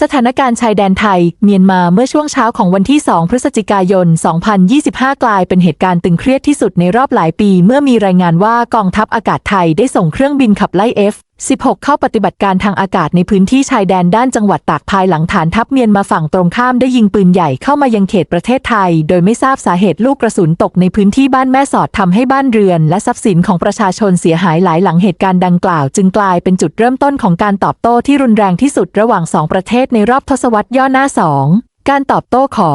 สถานการณ์ชายแดนไทย เมียนมาเมื่อช่วงเช้าของวันที่ 2 พฤศจิกายน 2025 กลายเป็นเหตุการณ์ตึงเครียดที่สุดในรอบหลายปี เมื่อมีรายงานว่ากองทัพอากาศไทยได้ส่งเครื่องบินขับไล่ F 16 เข้าปฏิบัติการทางอากาศในพื้นที่ชายแดนด้านจังหวัดตากภายหลังฐานทัพเมียนมาฝั่งตรงข้ามได้ยิงปืนใหญ่เข้ามายังเขตประเทศไทย โดยไม่ทราบสาเหตุลูกกระสุนตกในพื้นที่บ้านแม่สอดทำให้บ้านเรือน และทรัพย์สินของประชาชนเสียหายหลายหลังเหตุการณ์ดังกล่าว จึงกลายเป็นจุดเริ่มต้นของการตอบโต้ที่รุนแรงที่สุดระหว่างสองประเทศในรอบทศวรรษย่อหน้าสองการตอบโต้ขอ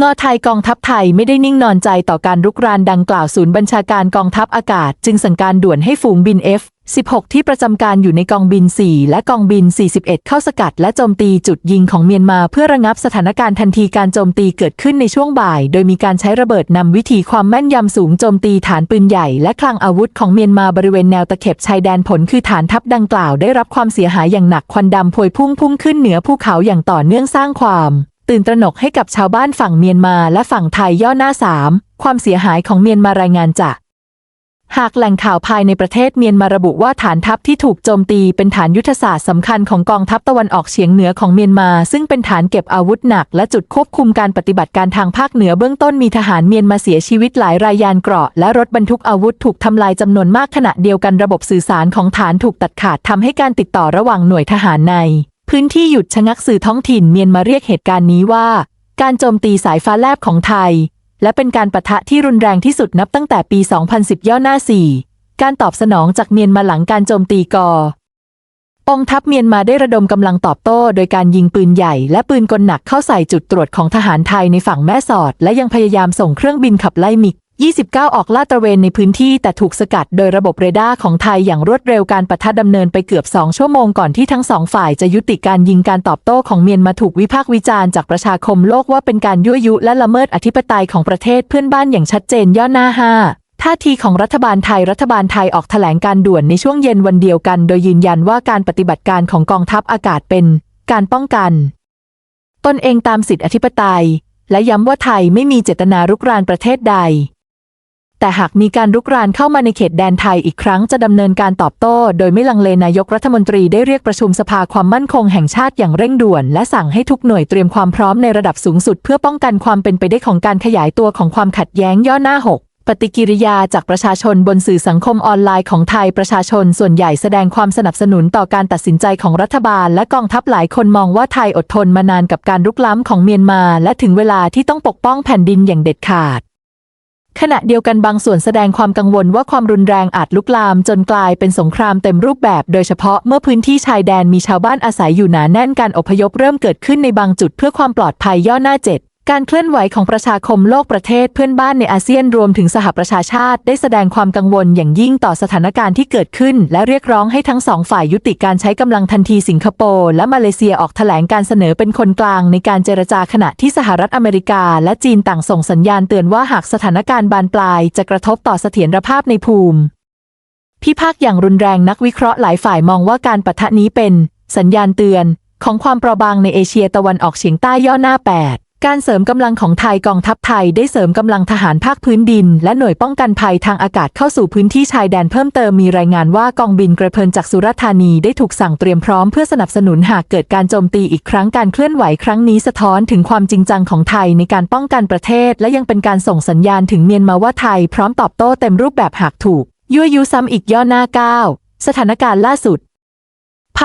งอไทยกองทัพไทยไม่ได้นิ่งนอนใจต่อการรุกรานดังกล่าวศูนย์บัญชาการกองทัพอากาศ จึงสั่งการด่วนให้ฝูงบิน F 16 ที่ประจำการอยู่ในกองบิน 4 และกองบิน 41 เข้าสกัดและโจมตีจุดยิงของเมียนมาเพื่อระงับสถานการณ์ทันทีการโจมตีเกิดขึ้นในช่วงบ่าย โดยมีการใช้ระเบิดนำวิธีความแม่นยำสูงโจมตีฐานปืนใหญ่และคลังอาวุธของเมียนมาบริเวณแนวตะเข็บชายแดนผลคือฐานทัพดังกล่าวได้รับความเสียหายอย่างหนักควันดำพวยพุ่งพุ่งขึ้นเหนือภูเขาอย่างต่อเนื่องสร้างความ ตื่นตระหนกให้กับชาวบ้านฝั่งเมียนมาและฝั่งไทยย่อหน้าสามความเสียหายของเมียนมารายงานจากหากแหล่งข่าวภายในประเทศเมียนมาระบุว่าฐานทัพที่ถูกโจมตีเป็นฐานยุทธศาสตร์สำคัญของกองทัพตะวันออกเฉียงเหนือของเมียนมา ซึ่งเป็นฐานเก็บอาวุธหนักและจุดควบคุมการปฏิบัติการทางภาคเหนือเบื้องต้นมีทหารเมียนมาเสียชีวิตหลายรายยานเกราะและรถบรรทุกอาวุธถูกทำลายจำนวนมากขณะเดียวกันระบบสื่อสารของฐานถูกตัดขาดทำให้การติดต่อระหว่างหน่วยทหารใน พื้นที่หยุดชะงักสื่อท้องถิ่นเมียนมาเรียกเหตุการณ์นี้ว่า การโจมตีสายฟ้าแลบของไทย และเป็นการปะทะที่รุนแรงที่สุดนับตั้งแต่ปี 2010 ย่อหน้า 4 การตอบสนองจากเมียนมาหลังการโจมตีกอองทัพเมียนมาได้ระดมกำลังตอบโต้ โดยการยิงปืนใหญ่และปืนกลหนักเข้าใส่จุดตรวจของทหารไทยในฝั่งแม่สอด และยังพยายามส่งเครื่องบินขับไล่มิก 29 ออกลาดตระเวนในพื้นที่แต่ถูกสกัดโดยระบบเรดาร์ของไทยอย่างรวดเร็วการปะทะดำเนินไปเกือบ 2 ชั่วโมงก่อนที่ทั้งสองฝ่ายจะยุติการยิงการตอบโต้ของเมียนมาถูกวิพากษ์วิจารณ์จากประชาคมโลกว่าเป็นการยั่วยุและละเมิดอธิปไตยของประเทศเพื่อนบ้านอย่างชัดเจนย่อหน้า 5ท่าทีของรัฐบาลไทยรัฐบาลไทยออกแถลงการด่วนในช่วงเย็นวันเดียวกัน โดยยืนยันว่าการปฏิบัติการของกองทัพอากาศเป็น การป้องกัน ตนเองตามสิทธิอธิปไตย และย้ำว่าไทยไม่มีเจตนารุกรานประเทศใด แต่หากมีการรุกรานเข้ามาในเขตแดนไทยอีกครั้งจะดำเนินการตอบโต้ โดยไม่ลังเลนายกรัฐมนตรีได้เรียกประชุมสภาความมั่นคงแห่งชาติอย่างเร่งด่วน และสั่งให้ทุกหน่วยเตรียมความพร้อมในระดับสูงสุด เพื่อป้องกันความเป็นไปได้ของการขยายตัวของความขัดแย้งย่อหน้า6ปฏิกิริยาจากประชาชนบนสื่อสังคมออนไลน์ของไทยประชาชนส่วนใหญ่แสดงความสนับสนุนต่อการตัดสินใจของรัฐบาล และกองทัพหลายคนมองว่าไทยอดทนมานานกับการรุกล้ำของเมียนมา และถึงเวลาที่ต้องปกป้องแผ่นดินอย่างเด็ดขาด ขณะเดียวกันบางส่วนแสดงความกังวลว่าความรุนแรงอาจลุกลามจนกลายเป็นสงครามเต็มรูปแบบ โดยเฉพาะเมื่อพื้นที่ชายแดนมีชาวบ้านอาศัยอยู่หนาแน่นการอพยพเริ่มเกิดขึ้นในบางจุดเพื่อความปลอดภัยย่อหน้าเจ็ด การเคลื่อนไหวของประชาคมโลกประเทศเพื่อนบ้านในอาเซียนรวมถึงสหประชาชาติ ได้แสดงความกังวลอย่างยิ่งต่อสถานการณ์ที่เกิดขึ้น และเรียกร้องให้ทั้งสองฝ่ายยุติการใช้กำลังทันทีสิงคโปร์และมาเลเซียออกแถลงการเสนอเป็นคนกลางในการเจรจาขณะที่สหรัฐอเมริกา และจีนต่างส่งสัญญาณเตือนว่าหากสถานการณ์บานปลาย จะกระทบต่อเสถียรภาพในภูมิ พิพากอย่างรุนแรงนักวิเคราะห์หลายฝ่ายมองว่าการปะทะนี้เป็น สัญญาณเตือน ของความเปราะบางในเอเชียตะวันออกเฉียงใต้ย่อหน้า 8 การเสริมกำลังของไทยกองทัพไทยได้เสริมกำลังทหารภาคพื้นดิน และหน่วยป้องกันภัยทางอากาศเข้าสู่พื้นที่ชายแดนเพิ่มเติมมีรายงานว่ากองบินกระเพินจากสุราษฎร์ธานีได้ถูกสั่งเตรียมพร้อมเพื่อสนับสนุนหากเกิดการโจมตีอีกครั้งการเคลื่อนไหวครั้งนี้สะท้อนถึงความจริงจังของไทยในการป้องกันประเทศ และยังเป็นการส่งสัญญาณถึงเมียนมาว่าไทยพร้อมตอบโต้เต็มรูปแบบหากถูกยั่วยุซ้ำอีกย่อหน้าก้าวสถานการณ์ล่าสุด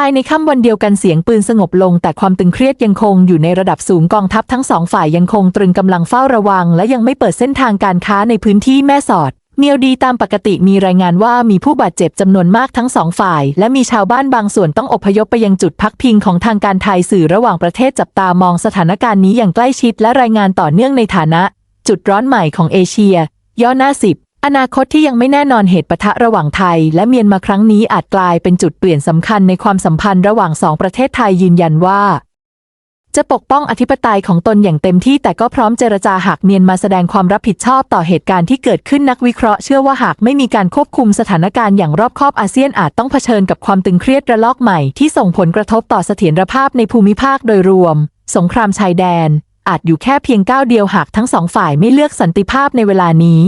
ายในค่ำวันเดียวกันเสียงปืนสงบลง แต่ความตึงเครียดยังคงอยู่ในระดับสูงกองทัพทั้งสองฝ่ายยังคงตรึงกำลังเฝ้าระวัง และยังไม่เปิดเส้นทางการค้าในพื้นที่แม่สอดเมียวดีตามปกติมีรายงานว่ามีผู้บาดเจ็บจำนวนมากทั้งสองฝ่าย และมีชาวบ้านบางส่วนต้องอพยพไปยังจุดพักพิงของทางการไทยสื่อระหว่างประเทศจับตามองสถานการณ์นี้อย่างใกล้ชิดและรายงานต่อเนื่องในฐานะ จุดร้อนใหม่ของเอเชีย ย่อหน้าสิบ อนาคตที่ยังไม่แน่นอนเหตุปะทะระหว่างไทย และเมียนมาครั้งนี้อาจกลายเป็นจุดเปลี่ยนสำคัญในความสัมพันธ์ระหว่างสองประเทศไทยยืนยันว่า จะปกป้องอธิปไตยของตนอย่างเต็มที่แต่ก็พร้อมเจรจาหากเมียนมาแสดงความรับผิดชอบต่อเหตุการณ์ที่เกิดขึ้นนักวิเคราะห์เชื่อว่าหากไม่มีการควบคุมสถานการณ์อย่างรอบคอบอาเซียนอาจต้องเผชิญกับความตึงเครียดระลอกใหม่ ที่ส่งผลกระทบต่อเสถียรภาพในภูมิภาคโดยรวม สงครามชายแดน อาจอยู่แค่เพียงก้าวเดียวหากทั้งสองฝ่ายไม่เลือกสันติภาพในเวลานี้